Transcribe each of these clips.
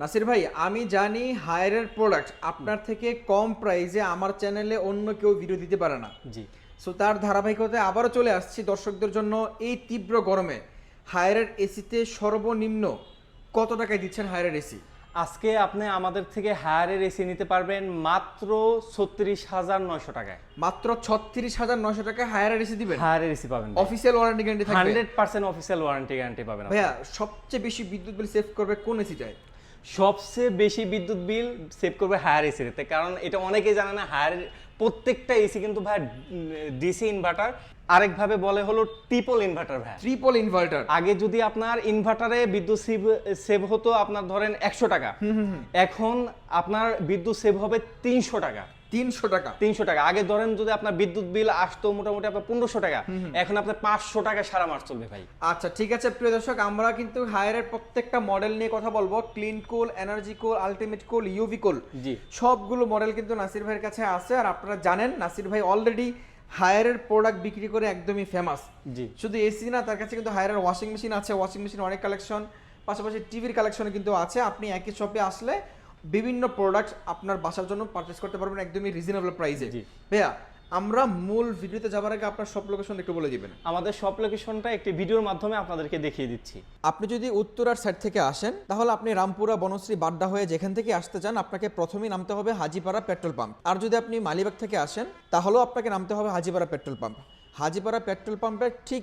নাসির ভাই আমি জানি হায়ারের প্রোডাক্ট আপনার থেকে কম প্রাইসে আমার চ্যানেলে অন্য কেউ ভিডিও দিতে পারে না। জি। সো তার ধারাবাহিকতায় আবারও চলে আসছি দর্শকদের জন্য এই তীব্র গরমে। হায়ারের এসিতে সর্বনিম্ন কত টাকায় দিচ্ছেন হায়ারের এসি আজকে আপনি আমাদের থেকে হায়ারের এসি নিতে পারবেন মাত্র ছত্রিশ হাজার নয়শো টাকায়। মাত্র ছত্রিশ হাজার নয়শো টাকায় হায়ারের এসি দিবেন? হায়ারের এসি পাবেন অফিসিয়াল ওয়ারেন্টি গ্যারান্টি থাকবে? Hundred percent official warranty guarantee পাবেন ভাইয়া সবচেয়ে বেশি বিদ্যুৎ বিল সেভ করবে কোন এসিটায় সবচেয়ে বেশি বিদ্যুৎ বিল সেভ করবে হায়ার এসিতে কারণ এটা অনেকেই জানে না হায়ার প্রত্যেকটা এসি কিন্তু ভাই ডিসি ইনভার্টার আরেকভাবে বলে হলো ট্রিপল ইনভার্টার ভাই। ট্রিপল ইনভার্টার আগে যদি আপনার ইনভার্টারে বিদ্যুৎ সেভ সেভ হতো আপনার ধরেন একশো টাকা। এখন আপনার বিদ্যুৎ সেভ হবে তিনশো টাকা। তিনশো টাকা। তিনশো টাকা। আগে ধরেন যদি আপনার বিদ্যুৎ বিল আসতো মোটামুটি আপনার পনেরোশো টাকা। এখন আপনার পাঁচশো টাকা সারা মাস চলবে ভাই। আচ্ছা ঠিক আছে প্রিয় দর্শক আমরা কিন্তু হায়ারের প্রত্যেকটা মডেল নিয়ে কথা বলব। Clean cool energy cool ultimate cool UV cool G. সবগুলো মডেল কিন্তু নাসির ভাইয়ের কাছে আছে। আর আপনারা জানেন নাসির ভাই অলরেডি হায়ারের প্রোডাক্ট বিক্রি করে একদমই ফেমাস জি। শুধু এসি না তার কাছে কিন্তু হায়ারের ওয়াশিং মেশিন আছে। ওয়াশিং মেশিন অনেক কালেকশন পাশাপাশি টিভির কালেকশন কিন্তু আছে। আপনি একই শপে আসলে বিভিন্ন প্রোডাক্ট আপনার বাসার জন্য পারচেস করতে পারবেন একদমই রিজনেবল প্রাইসে। ভাইয়া আমরা মূল ভিডিওতে যাবার আগে আপনার সব লোকেশন একটু বলে দিবেন। আমাদের সব লোকেশনটা একটি ভিডিওর মাধ্যমে আপনাদেরকে দেখিয়ে দিচ্ছি। আপনি যদি উত্তরার সাইড থেকে আসেন তাহলে আপনি রামপুরা বনশ্রী বাড্ডা হয়ে যেখান থেকে আসতে চান আপনাকে প্রথমেই নামতে হবে হাজিপাড়া পেট্রোল পাম্প আর যদি আপনি মালিবাগ থেকে আসেন তাহলেও আপনাকে নামতে হবে Hajipara petrol pump Hajipara petrol পাম্পের ঠিক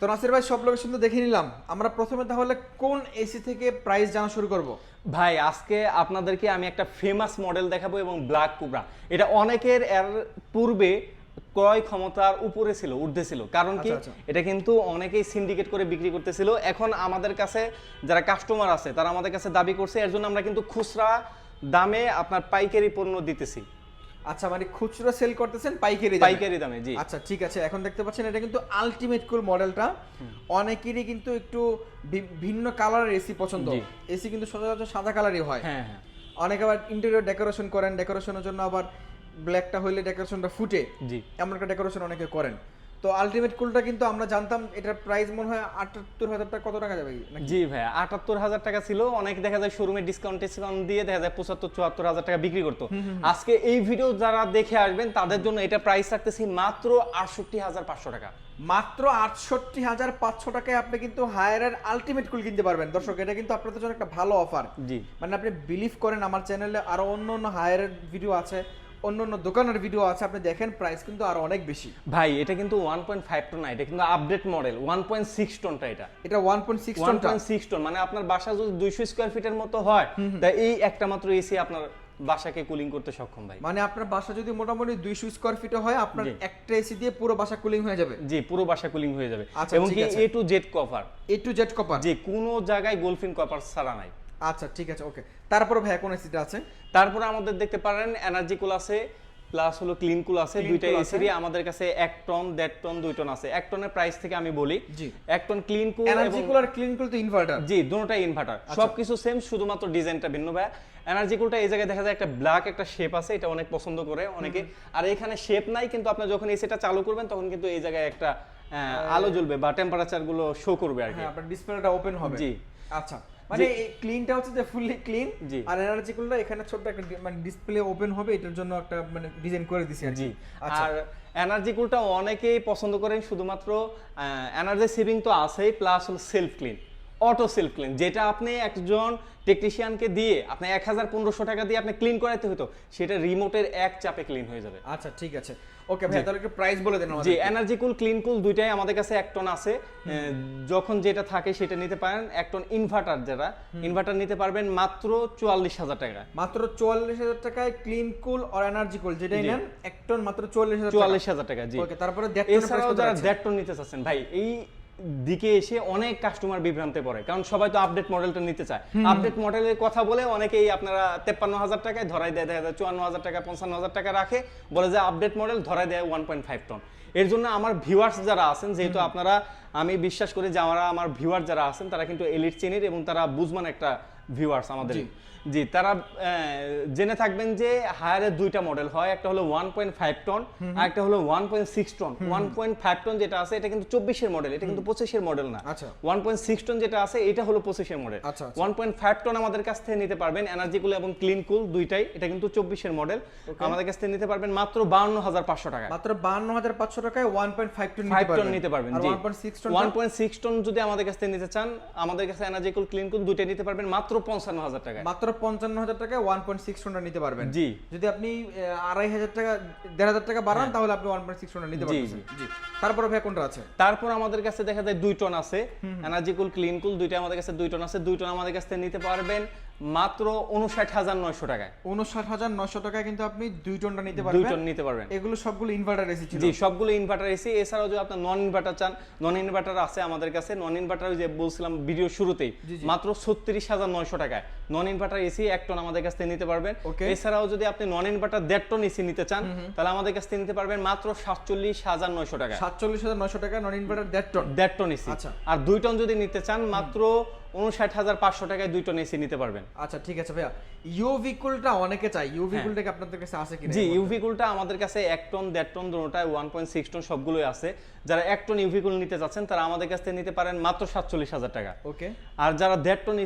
তো নাসির ভাই সব লোকেশন তো দেখে নিলাম। আমরা প্রথমে তাহলে কোন এসি থেকে প্রাইস জানা শুরু করব? ভাই আজকে আপনাদেরকে আমি একটা ফেমাস মডেল দেখাবো এবং ব্ল্যাক কুবরা এটা অনেকের এর পূর্বে ক্রয় ক্ষমতার উপরে ছিল ঊর্ধ্বে ছিল। কারণ কি? আচ্ছা, আচ্ছা। এটা কিন্তু অনেকেই সিন্ডিকেট করে বিক্রি করতেছিল। এখন আমাদের কাছে যারা কাস্টমার আছে তারা আমাদের কাছে দাবি করছে এর জন্য আমরা কিন্তু খুচরা দামে আপনার পাইকারি পণ্য দিতেছি। আচ্ছা মানে খুচরো সেল করতেছেন পাইকারি? পাইকারি দামে জি। আচ্ছা ঠিক আছে এখন দেখতে পাচ্ছেন এটা কিন্তু আলটিমেট কুল মডেলটা অনেকেরই কিন্তু একটু ভিন্ন কালারের এসি পছন্দ। এসি কিন্তু সচরাচর সাদা কালারই হয়। হ্যাঁ হ্যাঁ। অনেকে আবার ইন্টেরিয়র ডেকোরেশন করেন ডেকোরেশনের জন্য আবার ব্ল্যাকটা হইলে ডেকোরেশনটা ফুটে। জি। এমন একটা ডেকোরেশন অনেকে করেন। তো আলটিমেট কুলটা কিন্তু আমরা জানতাম এটার প্রাইস মনে হয় আটাত্তর হাজার টাকা কত টাকা যাবে? জি ভাই আটাত্তর হাজার টাকা ছিল। অনেক দেখা যায় শোরুমে ডিসকাউন্ট ডিসকাউন্ট দিয়ে দেখা যায় পঁচাত্তর চুয়াত্তর হাজার টাকা বিক্রি করতো। আজকে এই ভিডিও যারা দেখে আসবেন তাদের জন্য এটা প্রাইস রাখতেছি মাত্র আটষট্টি হাজার পাঁচশো টাকা। মাত্র আটষট্টি হাজার পাঁচশো টাকায় আপনি কিন্তু হায়ারের আলটিমেট কুল কিনতে পারবেন। দর্শক এটা কিন্তু আপনাদের জন্য একটা ভালো অফার জি। মানে আপনি বিলিভ করেন আমার চ্যানেলে আরও অন্য অন্য হায়ারের ভিডিও আছে। অন্য অন্য দোকানের ভিডিও আছে আপনি দেখেন প্রাইস কিন্তু আরও অনেক বেশি। ভাই এটা কিন্তু ওয়ান পয়েন্ট ফাইভ টন না এটা কিন্তু update model one point six টনটা এটা। এটা one point six one point six ton মানে আপনার বাসা যদি দুইশো স্কোয়ার ফিটের মতো হয় তা এই একটা মাত্র এসি আপনার বাসাকে কুলিং করতে সক্ষম ভাই। মানে আপনার বাসা যদি মোটামুটি দুইশো স্কোয়ার ফিটে হয় আপনার একটা এসি দিয়ে পুরো বাসা কুলিং হয়ে যাবে। জি পুরো বাসা কুলিং হয়ে যাবে। আচ্ছা, এবং কি A to Z cover A to Z copper যে কোনো জায়গায় গোলফিন কভার ছাড়া নাই। আচ্ছা ঠিক আছে ওকে তারপরে ভাইয়া কোন এসিটা আছে? তারপরে আমাদের দেখতে পারেন এনার্জি কুল আছে প্লাস হলো ক্লিন কুল আছে দুইটা এসিরই আমাদের কাছে এক টন দেড় টন দুই টন আছে। এক টনের প্রাইস থেকে আমি বলি জি। এক টন ক্লিন কুল এনার্জি এবং কুলার ক্লিন কুল তো ইনভার্টার জি দুটোটাই ইনভার্টার আচ্ছা। সবকিছু সেম শুধুমাত্র ডিজাইনটা ভিন্ন ভাই এনার্জি কুলটা এই জায়গায় দেখা যায় একটা ব্ল্যাক একটা শেপ আছে এটা অনেক পছন্দ করে অনেকে। আর এখানে শেপ নাই কিন্তু আপনি যখন এসিটা চালু করবেন তখন কিন্তু এই জায়গায় একটা আলো জ্বলবে বা টেম্পারেচারগুলো শো করবে আর কি। হ্যাঁ আপনার ডিসপ্লেটা ওপেন হবে। জি। আচ্ছা। মানে ক্লিনটা হচ্ছে যে ফুললি ক্লিন জি। আর এনার্জি কুলটা এখানে ছোট্ট একটা মানে ডিসপ্লে ওপেন হবে এটার জন্য একটা মানে ডিজাইন করে দিছি আর জি। আচ্ছা। আর এনার্জি কুলটা অনেকেই পছন্দ করেন শুধুমাত্র এনার্জি সেভিং তো আছেই প্লাস হল self clean auto self clean যেটা আপনি একজন টেকনিশিয়ানকে দিয়ে আপনি এক হাজার পনেরোশো টাকা দিয়ে আপনি ক্লিন করাতে হতো সেটা রিমোটের এক চাপে ক্লিন হয়ে যাবে। আচ্ছা ঠিক আছে। ওকে ভাই তাহলে প্রাইস বলে দেন জি এনার্জি কুল ক্লিন কুল দুইটাই আমাদের কাছে এক টন আছে। যখন যেটা থাকে সেটা নিতে পারেন এক টন ইনভার্টার যেটা ইনভার্টার নিতে পারবেন মাত্র চুয়াল্লিশ হাজার টাকা। মাত্র চুয়াল্লিশ হাজার টাকায় ক্লিন কুল আর এনার্জি কুল যেটাই নেন এক টন মাত্র চুয়াল্লিশ হাজার চুয়াল্লিশ হাজার টাকা জি। ওকে তারপরে এছাড়াও যারা দেড় টন নিতে চাচ্ছেন ভাই এই দিকে এসে অনেক কাস্টমার বিভ্রান্তে পড়ে। কারণ সবাই তো আপডেট মডেলটা নিতে চায়। আপডেট মডেলের কথা বলে অনেকেই আপনারা তেপ্পান্ন হাজার টাকায় ধরাই দেয় দেখা যায় চুয়ান্ন হাজার টাকা পঞ্চান্ন হাজার টাকা রাখে বলে যে আপডেট মডেল ধরাই দেয় ওয়ান পয়েন্ট ফাইভ টন এর জন্য আমার ভিউয়ার্স যারা আছেন যেহেতু আপনারা আমি বিশ্বাস করি যে আমরা আমার ভিউয়ার যারা আছেন তারা কিন্তু এলিট শ্রেণির এবং তারা বুঝমান একটা ভিউয়ার্স আমাদের। জি। তারা জেনে থাকবেন যে হায়ারের দুইটা মডেল হয় একটা হলো ওয়ান পয়েন্ট ফাইভ টন আর একটা হলো one point six ton one point five ton যেটা আছে এটা কিন্তু চব্বিশের মডেল এটা কিন্তু পঁচিশের মডেল না। ওয়ান পয়েন্ট সিক্স টন যেটা আছে এটা হলো পঁচিশের model. One point five ton আমাদের কাছ থেকে নিতে পারবেন এনার্জি কুল এবং ক্লিন কুল দুইটাই এটা কিন্তু চব্বিশের মডেল আমাদের কাছ থেকে নিতে পারবেন মাত্র বাউন্ন হাজার পাঁচশো টাকা মাত্র বান্ন হাজার পাঁচশো টাকায় one point five ton five ton নিতে পারবেন ওয়ান পয়েন্ট সিক্স টন যদি আমাদের কাছ থেকে নিতে চান আমাদের কাছে এনার্জি কুল ক্লিন কুল দুইটাই নিতে পারবেন মাত্র পঞ্চান্ন হাজার টাকায়। মাত্র পঞ্চান্ন হাজার টাকায় ওয়ান পয়েন্ট সিক্স নিতে পারবেন। জি। যদি আপনি আড়াই হাজার টাকা দেড় হাজার টাকা বাড়ান তাহলে আপনি ওয়ান পয়েন্ট সিক্স নিতে হ্যাঁ। পারবেন জি। তারপরে ভাই কোনটা আছে? তারপর আমাদের কাছে দেখা যায় দুই টন আছে। এনার্জি কুল ক্লিন কুল দুইটা আমাদের কাছে দুই টন আছে। দুই টন আমাদের কাছে নিতে পারবেন। মাত্র উনষাট হাজার নয়শো টাকায়। উনষাট হাজার নশো টাকায় কিন্তু আপনি দুই টনটা নিতে দুই টন নিতে পারবেন। এগুলো সবগুলো ইনভার্টার এসি জি সবগুলো ইনভার্টার এসি এছাড়াও যদি আপনার নন ইনভার্টার চান নন ইনভার্টার আছে আমাদের কাছে। নন ইনভার্টার যে বলছিলাম ভিডিও শুরুতেই। মাত্র ছত্রিশ হাজার নয়শো টাকায়। নন ইনভার্টার এসি এক টন আমাদের কাছ থেকে নিতে পারবেন। এছাড়াও যদি আপনি নন ইনভার্টার দেড় টন এসি নিতে চান তাহলে আমাদের কাছ থেকে নিতে পারবেন মাত্র সাতচল্লিশ হাজার নয়শো টাকা সাতচল্লিশ হাজার নশো টাকা নন ইনভার্টার দেড় টন। দেড় টন এসি আচ্ছা। আর দুই টন যদি নিতে চান মাত্র উনষাট হাজার পাঁচশো টাকায় দুই টন এসি নিতে পারবেন। আচ্ছা ঠিক আছে ভাইয়া। ইউভি কুলটা অনেকে চাই ইউভি কুলটা কি আপনাদের কাছে আছে কিনা জি ইউভি কুলটা আমাদের কাছে এক টন দেড় টন দুটোটায় ওয়ান পয়েন্ট সিক্স টন সবগুলোই আছে। যারা এক টন ইউভি কুল নিতে চাচ্ছেন তারা আমাদের কাছ থেকে নিতে পারেন মাত্র সাতচল্লিশ হাজার টাকা। ওকে। আর যারা দেড় টন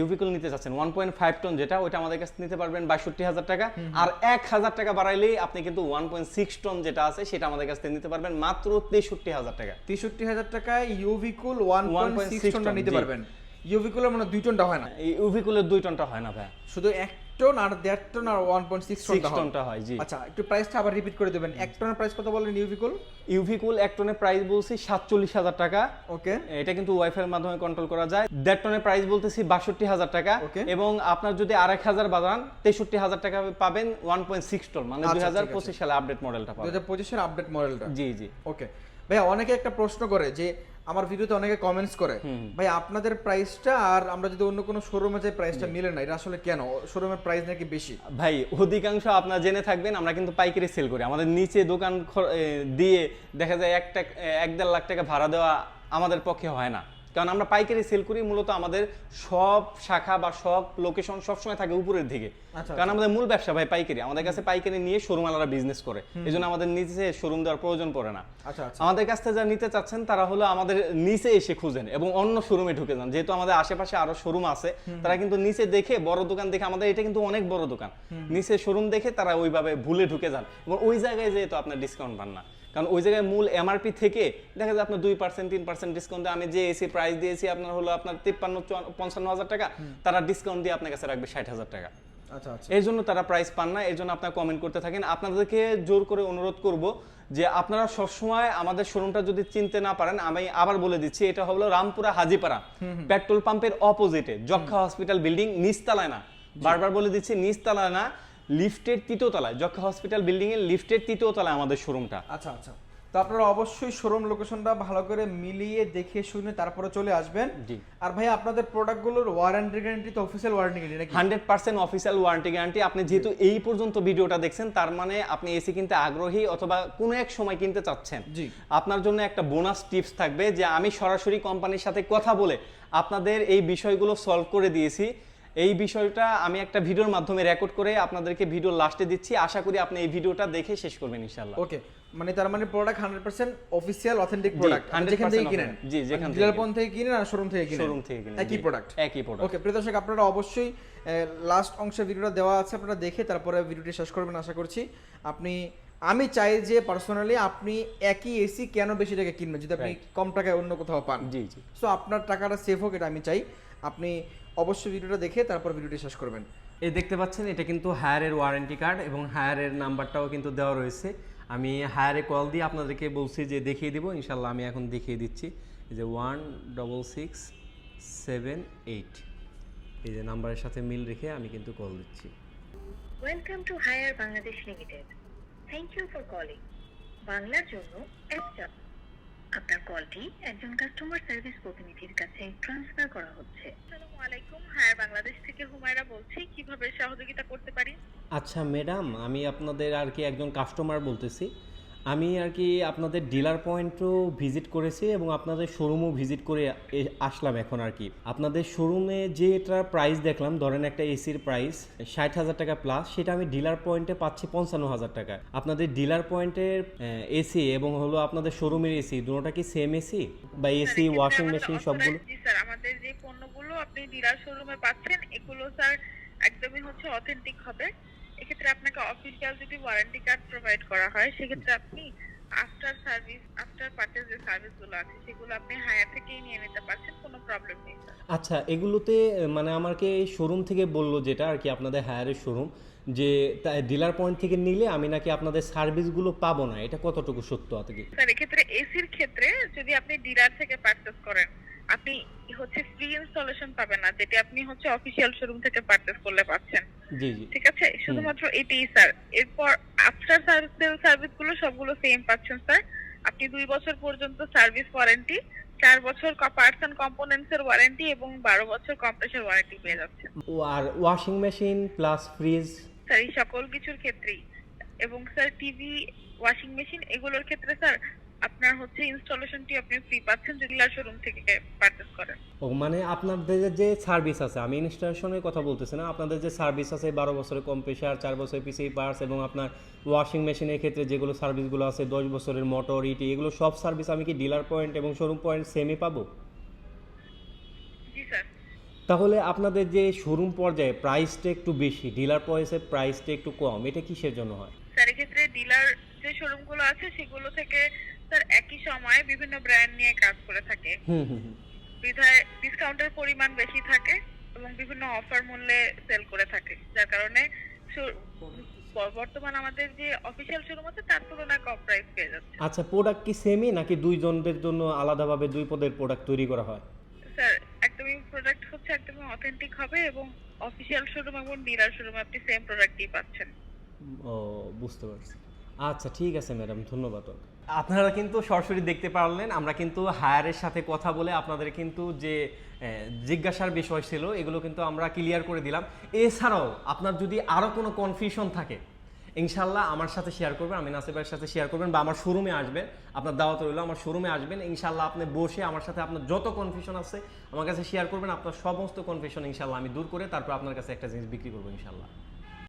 ইউভিকুল নিতে চাচ্ছেন ওয়ান পয়েন্ট ফাইভ টন যেটা ওইটা আমাদের কাছে নিতে পারবেন বাষট্টি হাজার টাকা। আর এক হাজার টাকা বাড়াইলেই আপনি কিন্তু ওয়ান পয়েন্ট সিক্স টন যেটা আছে সেটা আমাদের কাছ থেকে নিতে পারবেন মাত্র তেষট্টি হাজার টাকা। তেষট্টি হাজার টাকায় UV cool one point 1.6 six টনটা ton, নিতে পারবেন। ইউভি কুলের মানে দুই টনটা হয় না। ইউভিকুলের দুই টনটা হয় না ভাই। শুধু এক টন আর দেড় টন আর ওয়ান পয়েন্ট সিক্স টনটা হয় জি। আচ্ছা একটু প্রাইসটা আবার রিপিট করে দেবেন। এক টনের প্রাইস কত বলেন ইউভি কুল ইউভিকুল এক টনের প্রাইস বলছি সাতচল্লিশ হাজার টাকা। ওকে এটা কিন্তু ওয়াইফাই এর মাধ্যমে কন্ট্রোল করা যায়। দেড় টনের প্রাইস বলতেছি বাষট্টি হাজার টাকা. এবং আপনার যদি আরেক হাজার বাজান তেষট্টি হাজার টাকা পাবেন ওয়ান পয়েন্ট সিক্স টন মানে আচ্ছা, দুই হাজার পঁচিশ সালে আপডেট মডেলটা পাবেন। হাজার পঁচিশের আপডেট মডেলটা জি জি। ওকে ভাইয়া অনেকে একটা প্রশ্ন করে যে আমার ভিডিওতে অনেকে কমেন্টস করে ভাই আপনাদের প্রাইসটা আর আমরা যদি অন্য কোনো শোরুমে যাই প্রাইসটা মিলে না এটা আসলে কেন? শোরুমের প্রাইস নাকি বেশি? ভাই অধিকাংশ আপনারা জেনে থাকবেন আমরা কিন্তু পাইকারি সেল করি। আমাদের নিচে দোকান দিয়ে দেখা যায় একটা এক দেড় লাখ টাকা ভাড়া দেওয়া আমাদের পক্ষে হয় না। কারণ আমরা পাইকারি সেল করি মূলত আমাদের সব শাখা বা সব লোকেশন সবসময় থাকে উপরের দিকে। আচ্ছা, কারণ আমাদের মূল ব্যবসা ভাই পাইকারি। আমাদের কাছে পাইকারি নিয়ে শোরুম আলাদা বিজনেস করে। এই জন্য আমাদের নিচে শোরুম দেওয়ার প্রয়োজন পড়ে না। আচ্ছা আচ্ছা। আমাদের কাছ থেকে যারা নিতে চাচ্ছেন তারা হলো আমাদের নিচে এসে খুঁজেন এবং অন্য শোরুমে ঢুকে যান। যেহেতু আমাদের আশেপাশে আরও শোরুম আছে তারা কিন্তু নিচে দেখে বড় দোকান দেখে আমাদের এটা কিন্তু অনেক বড় দোকান। নিচে শোরুম দেখে তারা ওইভাবে ভুলে ঢুকে যান এবং ওই জায়গায় যেহেতু আপনার ডিসকাউন্ট পান না। কারণ ওই জায়গায় মূল এমআরপি থেকে দেখা যায় আপনার দুই পার্সেন্ট তিন পার্সেন্ট ডিসকাউন্ট আমি যে এসি প্রাইস দিয়েছি আপনার হলো আপনার তিপ্পান্ন পঞ্চান্ন হাজার টাকা তারা ডিসকাউন্ট দিয়ে আপনার কাছে রাখবে ষাট হাজার টাকা। আচ্ছা আচ্ছা। এর জন্য তারা প্রাইস পান না এর জন্য আপনারা কমেন্ট করতে থাকেন। আপনাদেরকে জোর করে অনুরোধ করব যে আপনারা সবসময় আমাদের শোরুমটা যদি চিনতে না পারেন আমি আবার বলে দিচ্ছি এটা হলো রামপুরা হাজিপাড়া। পেট্রোল পাম্পের অপোজিটে যক্ষা হসপিটাল বিল্ডিং নিচতলায় না। বারবার বলে দিচ্ছি নিচতলায় না। লিফটের তৃতীয় তলায় যক্ষা হসপিটাল বিল্ডিং এর লিফটের তৃতীয় তলায় আমাদের শোরুমটা। আচ্ছা আচ্ছা। তো আপনারা অবশ্যই শোরুম লোকেশনটা ভালো করে মিলিয়ে দেখে শুনে তারপরে চলে আসবেন। জি। আর ভাই আপনাদের প্রোডাক্টগুলোর ওয়ারেন্টি গ্যারান্টি তো অফিসিয়াল ওয়ারেন্টি গ্যারান্টি নাকি? Hundred percent official warranty guarantee আপনি যেহেতু এই পর্যন্ত ভিডিওটা দেখছেন তার মানে আপনি এসি কিনতে আগ্রহী অথবা কোনো এক সময় কিনতে চাচ্ছেন। জি। আপনার জন্য একটা বোনাস টিপস থাকবে যে আমি সরাসরি কোম্পানির সাথে কথা বলে আপনাদের এই বিষয়গুলো সলভ করে দিয়েছি। এই বিষয়টা আমি একটা ভিডিওর মাধ্যমে রেকর্ড করে আপনাদেরকে ভিডিও লাস্টে দিচ্ছি। আশা করি আপনি এই ভিডিওটা দেখে শেষ করবেন ইনশাল্লাহ ওকে মানে তার মানে product hundred percent official authentic product যেখান থেকে কিনেন জি, যেখান থেকে ডিলার পয়েন্ট থেকে কিনেন আর শোরুম থেকে কিনেন। শোরুম থেকে কিনেন, একই প্রোডাক্ট একই প্রোডাক্ট ওকে প্রিয় দর্শক আপনারা অবশ্যই লাস্ট অংশে ভিডিওটা দেওয়া আছে আপনারা দেখে তারপরে ভিডিওটি শেষ করবেন আশা করছি। আপনি আমি চাই যে পার্সোনালি আপনি একই এসি কেন বেশি টাকা কিনবেন? যদি আপনি কম টাকায় অন্য কোথাও পান। জি জি। সো আপনার টাকাটা সেভ হোক এটা আমি চাই। আপনি অবশ্যই ভিডিওটা দেখে তারপর ভিডিওটি শেষ করবেন। এই দেখতে পাচ্ছেন এটা কিন্তু হায়ারের ওয়ারেন্টি কার্ড এবং হায়ারের নাম্বারটাও কিন্তু দেওয়া রয়েছে। আমি হায়ারে কল দিয়ে আপনাদেরকে বলছি যে দেখিয়ে দিব ইনশাল্লাহ আমি এখন দেখিয়ে দিচ্ছি। এই যে one double six seven eight এই যে নাম্বারের সাথে মিল রেখে আমি কিন্তু কল দিচ্ছি। Welcome to Haier Bangladesh limited thank you for calling বাংলার জন্য এক আপনার কলটি একজন কাস্টমার সার্ভিস প্রতিনিধির কাছে ট্রান্সফার করা হচ্ছে। আসসালামু আলাইকুম। হায়ার বাংলাদেশ থেকে হুমায়রা বলছি। কীভাবে সহযোগিতা করতে পারি? আচ্ছা ম্যাডাম আমি আপনাদের আর কি একজন কাস্টমার বলতেছি। আমি আর কি আপনাদের ডিলার পয়েন্টও ভিজিট করেছি এবং আপনাদের শোরুমও ভিজিট করে আসলাম এখন আর কি। আপনাদের শোরুমে যে এটার প্রাইস দেখলাম ধরেন একটা এসির প্রাইস ষাট হাজার টাকা প্লাস সেটা আমি ডিলার পয়েন্টে পাচ্ছি পঞ্চান্ন হাজার টাকা। আপনাদের ডিলার পয়েন্টের এসি এবং হলো আপনাদের শোরুমের এসি দুটোটা কি সেম এসি বা এসি ওয়াশিং মেশিন সবগুলো? স্যার আমাদের যে পণ্যগুলো আপনি ডিলার শোরুমে পাচ্ছেন এগুলো স্যার একদমই হচ্ছে অথেন্টিক হবে। এক্ষেত্রে আপনাকে অফিসিয়াল যদি ওয়ারেন্টি কার্ড প্রোভাইড করা হয় সেক্ষেত্রে আপনি আফটার সার্ভিস আফটার পার্চেজ যে সার্ভিসগুলো আছে সেগুলো আপনি হায়ার থেকেই নিয়ে নিতে পারছেন কোনো প্রবলেম নেই আচ্ছা এগুলোতে মানে আমাকে শোরুম থেকে বলল যেটা আর কি আপনাদের হায়ারের শোরুম যে ডিলার পয়েন্ট থেকে নিলে আমি নাকি আপনাদের সার্ভিসগুলো পাবো না এটা কতটুকু সত্য আছে কি স্যার এক্ষেত্রে এসির ক্ষেত্রে যদি আপনি ডিলার থেকে পারচেজ করেন আপনি হচ্ছে ফ্রি ইনস্টলেশন পাবেন না যেটি আপনি হচ্ছে অফিসিয়াল শোরুম থেকে পারচেজ করলে পাচ্ছেন। জি জি। ঠিক আছে? শুধুমাত্র এটাই স্যার এরপর আফটার সার্ভিস সার্ভিসগুলো সবগুলো সেম পাচ্ছেন স্যার আপনি দুই বছর পর্যন্ত সার্ভিস ওয়ারেন্টি চার বছর পার্টস এন্ড কম্পোনেন্টস এর ওয়ারেন্টি এবং বারো বছর কম্প্রেসার ওয়ারেন্টি পেয়ে যাচ্ছেন। ও আর washing machine plus fridge sir এই সকল কিছুর ক্ষেত্রেই। এবং স্যার টিভি ওয়াশিং মেশিন এগুলোর ক্ষেত্রে স্যার আপনার হচ্ছে ইনস্টলেশনটি আপনি ফ্রি পাচ্ছেন যদি শোরুম থেকে পারচেজ করেন। ও মানে আপনাদের যে সার্ভিস আছে আমি ইনস্টলেশনের কথা বলতেছি না আপনাদের যে সার্ভিস আছে বারো বছরের কম্প্রেসার চার বছরের পিসি পার্টস এবং আপনার ওয়াশিং মেশিনের ক্ষেত্রে যেগুলো সার্ভিসগুলো আছে দশ বছরের মোটর ইটি এগুলো সব সার্ভিস আমি কি ডিলার পয়েন্ট এবং শোরুম পয়েন্ট সেমই পাবো? জি স্যার তাহলে আপনাদের যে শোরুম পর্যায়ে প্রাইসটা একটু বেশি ডিলার পয়েন্টের প্রাইসটা একটু কম এটা কিসের জন্য হয়? স্যার এক্ষেত্রে ডিলার যে শোরুমগুলো আছে সেগুলো থেকে স্যার একই সময়ে বিভিন্ন ব্র্যান্ড নিয়ে কাজ করে থাকে। হুম হুম হুম। বিধায় ডিসকাউন্টের পরিমাণ বেশি থাকে এবং বিভিন্ন অফার মূল্যে সেল করে থাকে। যার কারণে বর্তমান আমাদের যে অফিসিয়াল শোরুম আছে তার তুলনায় কম প্রাইস পেয়ে যাচ্ছে। আচ্ছা প্রোডাক্ট কি সেমই নাকি দুইজনদের জন্য আলাদাভাবে দুই পদের প্রোডাক্ট তৈরি করা হয়? স্যার একদমই প্রোডাক্ট হচ্ছে একদমই অথেন্টিক হবে এবং অফিসিয়াল শোরুম এবং ডিলার শোরুমে আপনি সেম প্রোডাক্টই পাচ্ছেন। ও বুঝতে পারছি। আচ্ছা ঠিক আছে ম্যাডাম ধন্যবাদ আপনারা কিন্তু সরাসরি দেখতে পারলেন, আমরা কিন্তু হায়ারের সাথে কথা বলে আপনাদের কিন্তু যে জিজ্ঞাসার বিষয় ছিল, এগুলো কিন্তু আমরা ক্লিয়ার করে দিলাম। এছাড়াও আপনার যদি আরও কোনো কনফিউশন থাকে, ইনশাল্লাহ আমার সাথে শেয়ার করবেন, আমি নাসিবের সাথে শেয়ার করবেন, বা আমার শোরুমে আসবেন, আপনার দাওয়াত রইল, আমার শোরুমে আসবেন, ইনশাল্লাহ আপনি বসে আমার সাথে আপনার যত কনফিউশন আছে, আমার কাছে শেয়ার করবেন, আপনার সমস্ত কনফিউশন ইনশাল্লাহ আমি দূর করে তারপর আপনার কাছে একটা জিনিস বিক্রি করব ইনশাল্লাহ।